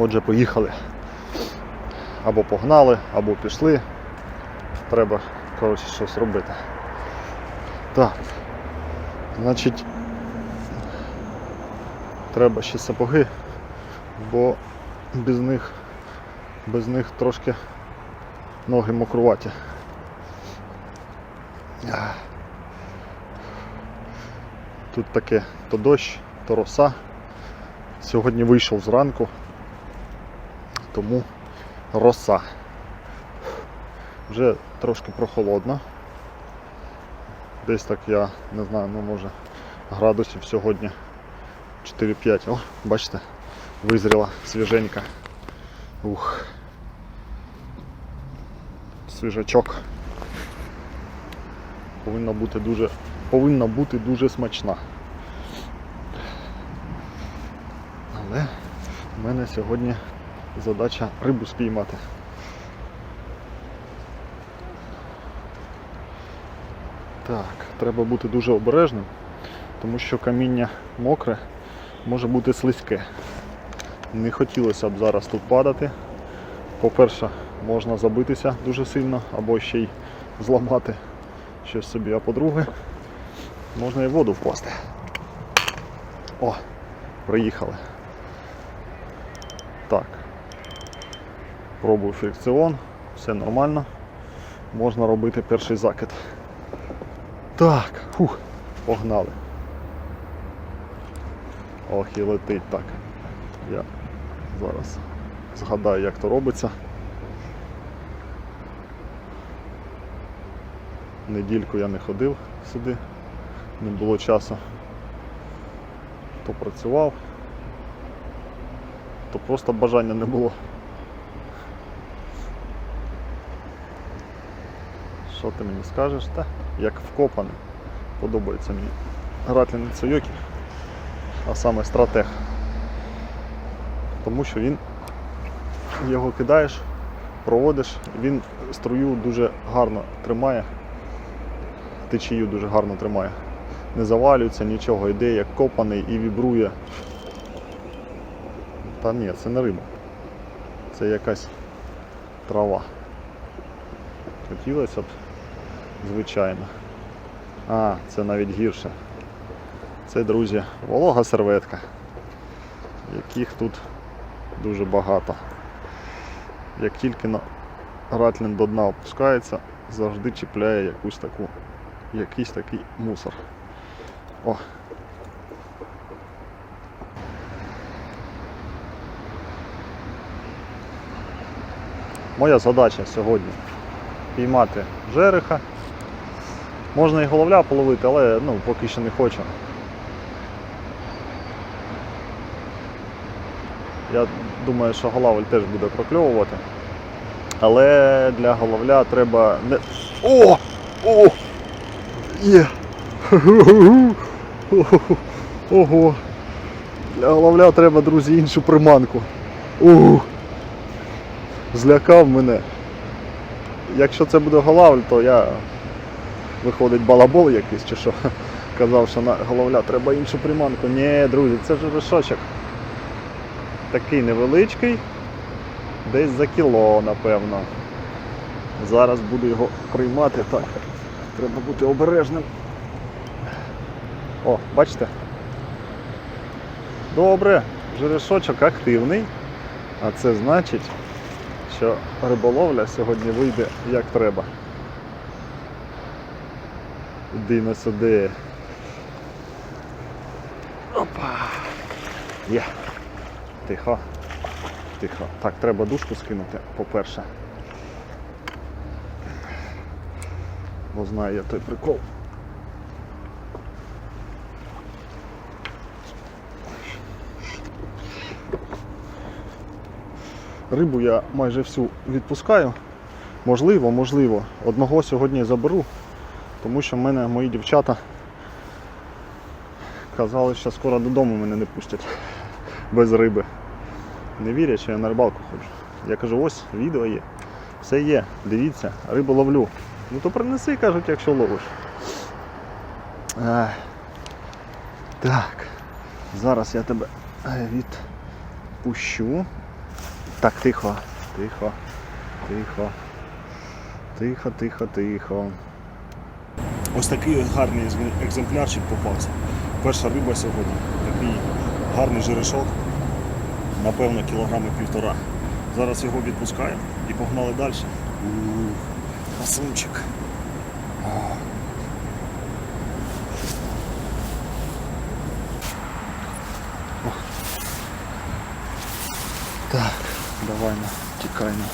Отже, поїхали. Або погнали, або пішли. Треба, коротше, щось робити. Так. Значить, треба ще сапоги, бо без них, без них трошки ноги мокруваті. Тут таке то дощ, то роса. Сьогодні вийшов зранку, тому роса. Вже трошки прохолодно. Десь так я не знаю, ну може градусів сьогодні 4-5. О, бачите, визріла свіженька. Ух. Свіжачок. Повинна бути дуже, повинна бути дуже смачна. Але в мене сьогодні задача рибу спіймати. Так, треба бути дуже обережним, тому що каміння мокре може бути слизьке. Не хотілося б зараз тут падати. По-перше, можна забитися дуже сильно або ще й зламати щось собі, а по-друге, можна і в воду впасти. О, приїхали. Пробую фрикціон, все нормально. Можна робити перший закид. Так, фух, погнали. Ох, і летить так. Я зараз згадаю, як то робиться. Недільку я не ходив сюди, не було часу. То працював, то просто бажання не було. Що ти мені скажеш? Та як вкопаний. Подобається мені. Гратлін не Цуйокі, а саме стратег. Тому що він його кидаєш, проводиш, він струю дуже гарно тримає, течію дуже гарно тримає. Не завалюється нічого, йде як копаний і вібрує. Та ні, це не риба. Це якась трава. Хотілося б, звичайно. А, це навіть гірше. Це, друзі, волога серветка, яких тут дуже багато. Як тільки на ратлін до дна опускається, завжди чіпляє якусь таку, якийсь такий мусор. О. Моя задача сьогодні піймати жереха. Можна і головля половити, але ну, поки що не хочу. Я думаю, що головель теж буде прокльовувати. Але для головля треба не. О! О! Є! Ого! Для головля треба, друзі, іншу приманку. Ух! Злякав мене. Якщо це буде головль, то я виходить балабол якийсь чи що. Казав, що на головля треба іншу приманку. Ні, друзі, це ж решочок. Такий невеличкий, десь за кіло, напевно. Зараз буду його приймати. Так, треба бути обережним. О, бачите? Добре, жерешочок активний, а це значить, що риболовля сьогодні вийде як треба. Іди на сюди. Опа. Є. Тихо. Тихо. Так, треба дужку скинути, по-перше. Бо знаю я той прикол. Рибу я майже всю відпускаю. Можливо, можливо, одного сьогодні заберу, тому що в мене мої дівчата казали, що скоро додому мене не пустять без риби. Не вірять, що я на рибалку ходжу. Я кажу, ось відео є, все є, дивіться, рибу ловлю. Ну то принеси, кажуть, якщо ловиш. Ах. Так, зараз я тебе е, відпущу. Так, тихо, тихо, тихо. Тихо, тихо, тихо. Ось такий гарний екземплярчик попався. Перша риба сьогодні. Такий гарний жерешок. Напевно, кілограми півтора. Зараз його відпускаємо і погнали далі. Ох. Так, давай на, тікаймо.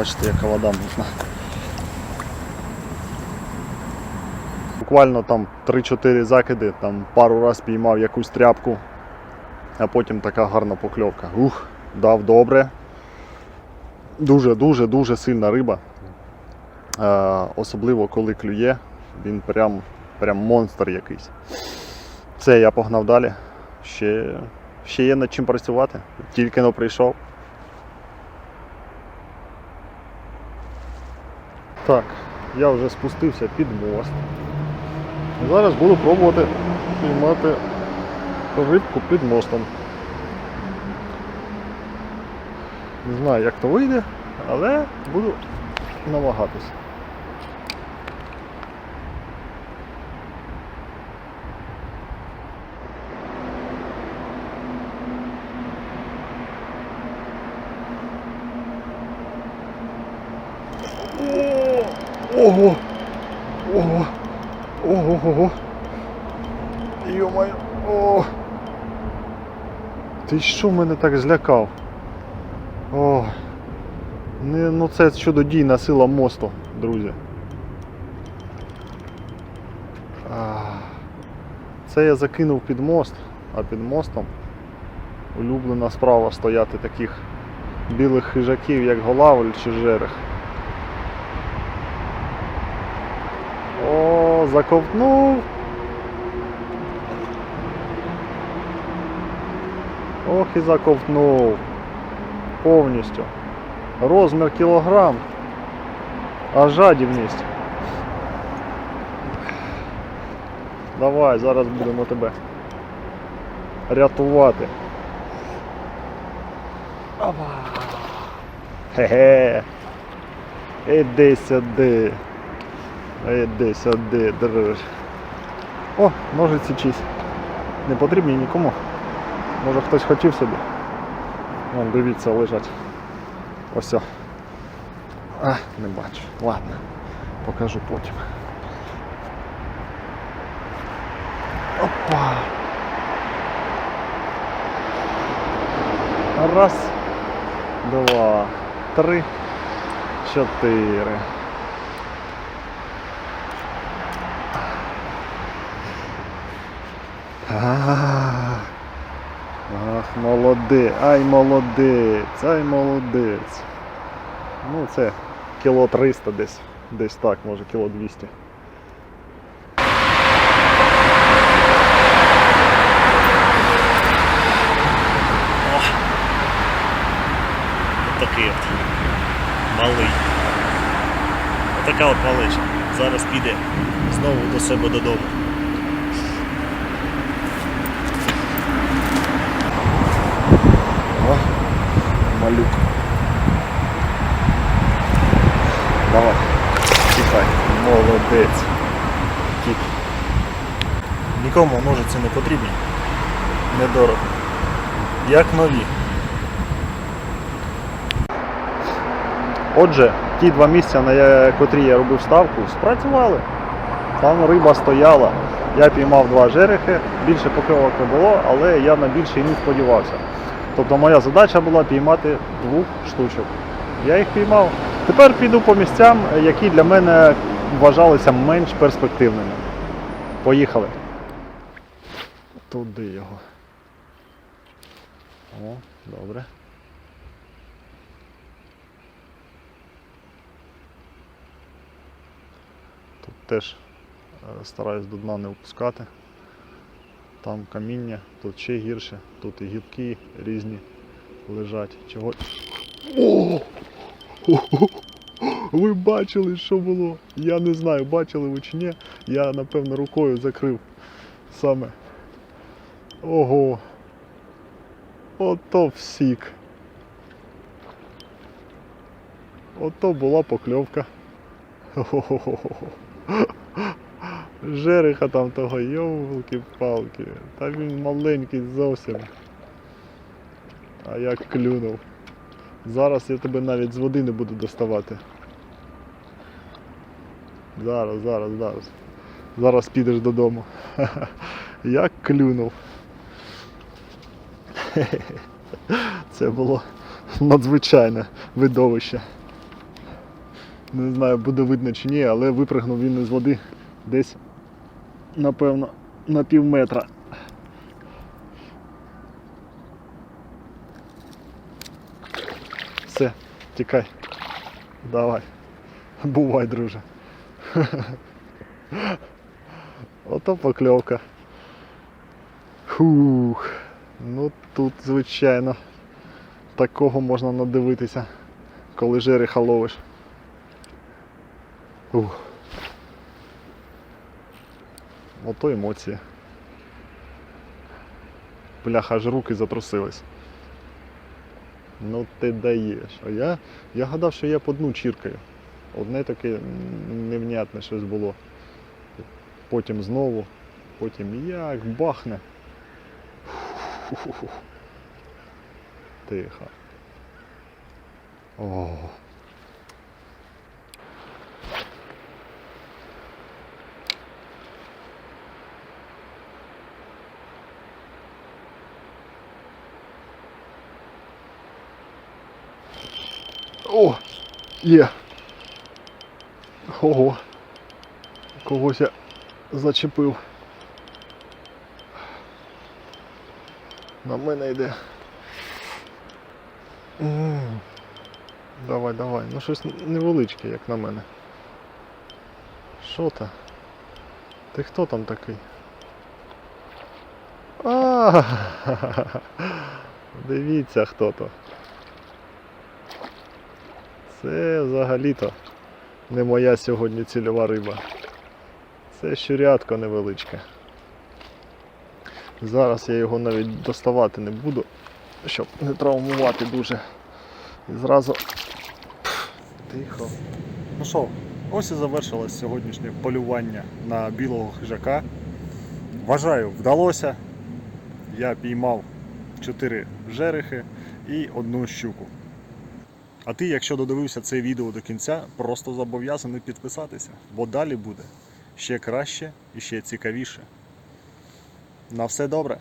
Бачите, яка вода мутна. Буквально там 3-4 закиди, там пару раз піймав якусь тряпку, а потім така гарна покльовка. Ух, дав добре. Дуже-дуже дуже сильна риба. Особливо коли клює, він прям, прям монстр якийсь. Все, я погнав далі. Ще, ще є над чим працювати. Тільки но прийшов. Так, я вже спустився під мост. І зараз буду пробувати піймати рибку під мостом. Не знаю, як то вийде, але буду намагатись. О, Ого! Ого! Ого! Ого! Йо-моє! О! Ти що мене так злякав? О! Не, ну це чудодійна сила мосту, друзі. Це я закинув під мост, а під мостом улюблена справа стояти таких білих хижаків, як голавль чи жерех. О, заковтнув. Ох і заковтнув. Повністю. Розмір кілограм. А жадібність. Давай, зараз будемо тебе рятувати. Хе-хе. Іди сюди. Іди сюди, друж. О, ножиці чись. Не потрібні нікому. Може хтось хотів собі. Вон, дивіться, лежать. Ось. А, не бачу. Ладно. Покажу потім. Опа. Раз, два, три, чотири. А, Ах, молодець, ай молодець, ай молодець. Ну це кіло 300 десь, десь так, може кіло 200. Такий от малий. Отака от малеча. Зараз піде знову до себе додому. О, малюк. Давай, тікай, молодець. Кіт. Нікому ножиці не потрібні. Недорого. Як нові. Отже, ті два місця, на котрі я робив ставку, спрацювали. Там риба стояла. Я піймав два жерехи, більше покльовок не було, але я на більше і не сподівався. Тобто моя задача була піймати двох штучок. Я їх піймав. Тепер піду по місцям, які для мене вважалися менш перспективними. Поїхали. Туди його. О, добре. Тут теж е, стараюсь до дна не опускати. Там каміння, тут ще гірше, тут і гібкі різні лежать. Чого. О! Ви бачили, що було? Я не знаю, бачили ви чи ні. Я напевно рукою закрив саме Ого. Ото всік. Ото була покльовка. Хо-хо-хо-хо. Жереха там того, йолки-палки. Та він маленький зовсім. А як клюнув. Зараз я тебе навіть з води не буду доставати. Зараз, зараз, зараз. Зараз підеш додому. Як клюнув. Це було надзвичайне видовище. Не знаю, буде видно чи ні, але випрыгнув він із води десь, напевно, на пів метра. Все, тікай. Давай. Бувай, друже. Ото покльовка. Хух. Ну тут, звичайно, такого можна надивитися, коли жереха ловиш. Ух. Ото емоції. Бляха, аж руки затрусились. Ну ти даєш. А я, я гадав, що я по дну чіркаю. Одне таке невнятне щось було. Потім знову, потім як бахне. Фу-фу-фу. Тихо. О. О! Є! Ого! Когось я зачепив. На мене йде. Давай, давай. Ну щось невеличке, як на мене. Що то? Ти хто там такий? А-а-а! дивіться хто то. Це взагалі-то не моя сьогодні цільова риба. Це щурятко невеличке. Зараз я його навіть доставати не буду, щоб не травмувати дуже. І зразу тихо. Ну що, ось і завершилось сьогоднішнє полювання на білого хижака. Вважаю, вдалося. Я піймав 4 жерехи і одну щуку. А ти, якщо додивився це відео до кінця, просто зобов'язаний підписатися, бо далі буде ще краще і ще цікавіше. На все добре!